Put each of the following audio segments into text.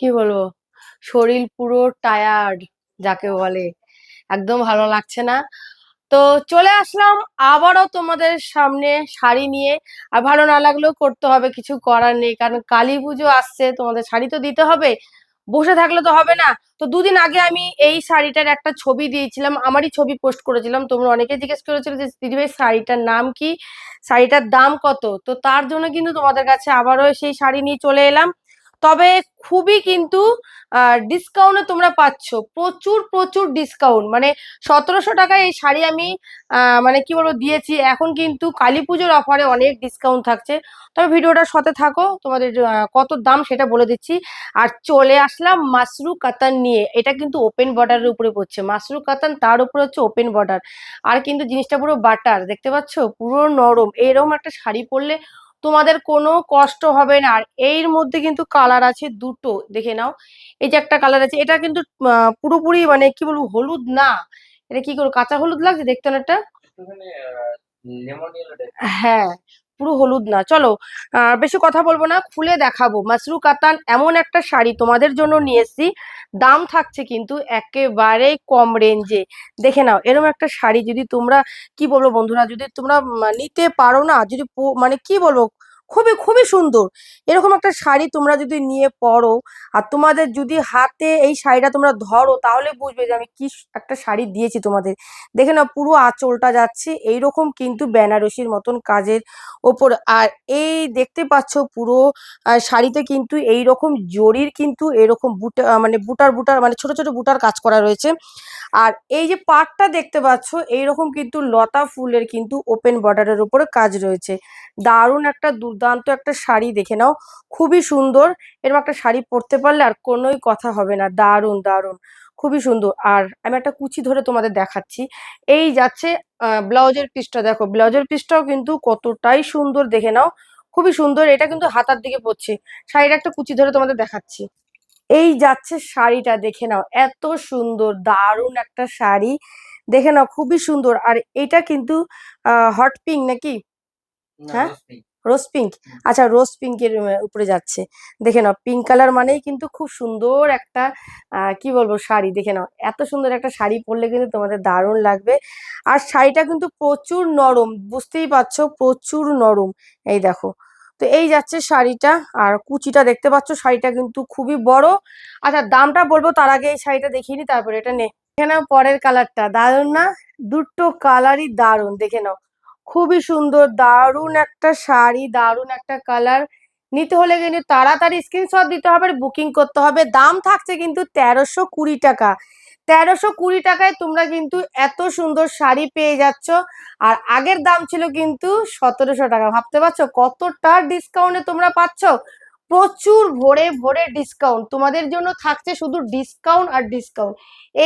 কি বলব? শরীর পুরো টায়ার্ড যাকে বলে। একদম ভালো লাগছে না। তো চলে আসলাম আবারও তোমাদের সামনে শাড়ি নিয়ে। আর ভালো না লাগলেও করতে হবে, কিছু করার নেই। কারণ কালী পুজো আসছে, তোমাদের শাড়ি তো দিতে হবে। বসে থাকলে তো হবে না। তো দুদিন আগে আমি এই শাড়িটার একটা ছবি দিয়েছিলাম, আমারই ছবি পোস্ট করেছিলাম। তোমরা অনেকে জিজ্ঞেস করেছিল যে দিদিভাই শাড়িটার নাম কি? শাড়িটার দাম কত? তো তার জন্য কিন্তু তোমাদের কাছে আবারও সেই শাড়ি নিয়ে চলে এলাম। তবে খুবই কিন্তু ডিসকাউন্টে তোমরা পাচ্ছ। প্রচুর প্রচুর ডিসকাউন্ট মানে সতেরোশো টাকায় এই শাড়ি আমি মানে কি বলব, দিয়েছি। এখন কিন্তু কালী পুজোর অফারে অনেক ডিসকাউন্ট থাকছে। তবে ভিডিওটার সাথে থাকো। তোমাদের কত দাম সেটা বলে দিচ্ছি। আর চলে আসলাম মাসরু কাতান নিয়ে। এটা কিন্তু ওপেন বর্ডারের উপরে পড়ছে। মাসরু কাতান তার উপরে হচ্ছে ওপেন বর্ডার আর কিন্তু জিনিসটা পুরো বাটার। দেখতে পাচ্ছ? পুরো নরম। এরকম একটা শাড়ি পরলে তোমাদের কোনো কষ্ট হবে না। আর এর মধ্যে কিন্তু কালার আছে দুটো দেখে নাও। এই যে একটা কালার আছে এটা কিন্তু আহ, পুরোপুরি মানে কি বলব হলুদ না। এটা কি করব কাঁচা হলুদ লাগছে দেখতে অনেকটা? হ্যাঁ। পুরো হলুদ না। চলো বেশি কথা বলব না, খুলে দেখাবো। মাসরু কাতান এমন একটা শাড়ি তোমাদের জন্য নিয়ে এসছি। দাম থাকছে কিন্তু একেবারে কম রেঞ্জে দেখে নাও এরকম একটা শাড়ি যদি তোমরা, কি বলব বন্ধুরা, যদি তোমরা নিতে পারো না, যদি মানে কি বলব খুবই খুবই সুন্দর। এরকম একটা শাড়ি তোমরা যদি নিয়ে পরো আর তোমাদের যদি হাতে এই শাড়িটা তোমরা ধরো, তাহলে বুঝবে যে আমি কি একটা শাড়ি দিয়েছি তোমাদের। দেখে নাও, পুরো আঁচলটা যাচ্ছে এইরকম কিন্তু বেনারসির মতন কাজের ওপর। আর এই দেখতে পাচ্ছ পুরো শাড়িতে কিন্তু এই রকম জরির কিন্তু এরকম বুটা মানে বুটার বুটার মানে ছোট ছোট বুটার কাজ করা রয়েছে। আর এই যে পাটটা দেখতে পাচ্ছ, এইরকম কিন্তু লতা ফুলের কিন্তু ওপেন বর্ডারের উপরে কাজ রয়েছে। দারুণ একটা দুর্দান্ত একটা শাড়ি দেখে নাও। খুবই সুন্দর। এরকম একটা শাড়ি পরতে পারলে আর কোনোই কথা হবে না। দারুণ দারুণ। খুবই সুন্দর। আর আমি একটা কুচি ধরে তোমাদের দেখাচ্ছি। এই যাচ্ছে ব্লাউজের পিসটা দেখো। ব্লাউজের পিসটাও কিন্তু কতটাই সুন্দর দেখে নাও। খুবই সুন্দর। এটা কিন্তু হাতার দিকে পড়ছে। শাড়িটা একটা কুচি ধরে তোমাদের দেখাচ্ছি। এই যাচ্ছে শাড়িটা দেখে নাও। এত সুন্দর দারুণ একটা শাড়ি। দেখে নাও খুবই সুন্দর। আর এটা কিন্তু হট পিঙ্ক নাকি? হ্যাঁ? রোজ পিঙ্ক আচ্ছা রোজ পিঙ্কের উপরে যাচ্ছে। দেখে নাও পিঙ্ক কালার মানেই কিন্তু খুব সুন্দর একটা কি বলব, শাড়ি। দেখে নাও, এত সুন্দর একটা শাড়ি পরলে কিন্তু তোমাদের দারুণ লাগবে। আর শাড়িটা কিন্তু প্রচুর নরম, বুঝতেই পারছ, প্রচুর নরম। এই দেখো, তো এই যাচ্ছে শাড়িটা, আর কুচিটা দেখতে পাচ্ছ, শাড়িটা কিন্তু খুবই বড়। আচ্ছা দামটা বলব, তার আগে এই শাড়িটা দেখিনি তারপরে এটা নে। দেখে নাও পরের কালারটা দারুণ না? দুটো কালারই দারুণ, দেখে নাও। খুবই সুন্দর, দারুণ একটা শাড়ি, দারুণ একটা কালার নিতে হলে কিন্তু তাড়াতাড়ি স্ক্রিনশট দিতে হবে বুকিং করতে হবে। দাম থাকছে কিন্তু তেরোশো কুড়ি টাকা। তেরোশো কুড়ি টাকায় তোমরা কিন্তু এত সুন্দর শাড়ি পেয়ে যাচ্ছ। আর আগের দাম ছিল কিন্তু সতেরোশো টাকা। ভাবতে পারছ কতটা ডিসকাউন্টে তোমরা পাচ্ছ? প্রচুর ভরে ভরে ডিসকাউন্ট তোমাদের জন্য থাকছে শুধু ডিসকাউন্ট আর ডিসকাউন্ট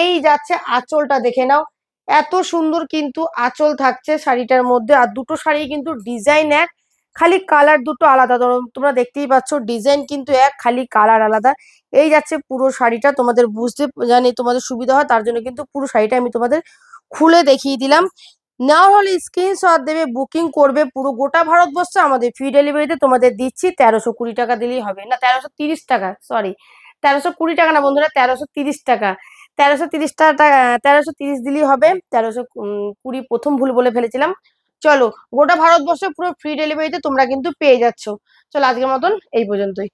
এই যাচ্ছে আঁচলটা দেখে নাও। এত সুন্দর কিন্তু আঁচল থাকছে শাড়িটার মধ্যে, আর দুটো শাড়ি কিন্তু ডিজাইন এক, খালি কালার দুটো আলাদা। ধরো, তোমরা দেখতেই পাচ্ছ ডিজাইন কিন্তু এক, খালি কালার আলাদা। এই যাচ্ছে পুরো শাড়িটা, তোমাদের বুঝতে জানি তোমাদের সুবিধা হয়, তার জন্য কিন্তু পুরো শাড়িটা আমি তোমাদের খুলে দেখিয়ে দিলাম। নেওয়ার হলে স্ক্রিনশট দেবে বুকিং করবে পুরো গোটা ভারতবর্ষে, আমাদের ফ্রি ডেলিভারিতে তোমাদের দিচ্ছি তেরোশো কুড়ি টাকা দিলেই হবে। না, তেরোশো তিরিশ টাকা সরি তেরোশো কুড়ি টাকা না বন্ধুরা, তেরোশো তিরিশ টাকা। তেরোশো তিরিশটা তেরোশো তিরিশ দিলেই হবে। তেরোশো কুড়ি প্রথম ভুল বলে ফেলেছিলাম। চলো, গোটা ভারতবর্ষে পুরো ফ্রি ডেলিভারিতে তোমরা কিন্তু পেয়ে যাচ্ছ। চলো আজকের মতন এই পর্যন্তই।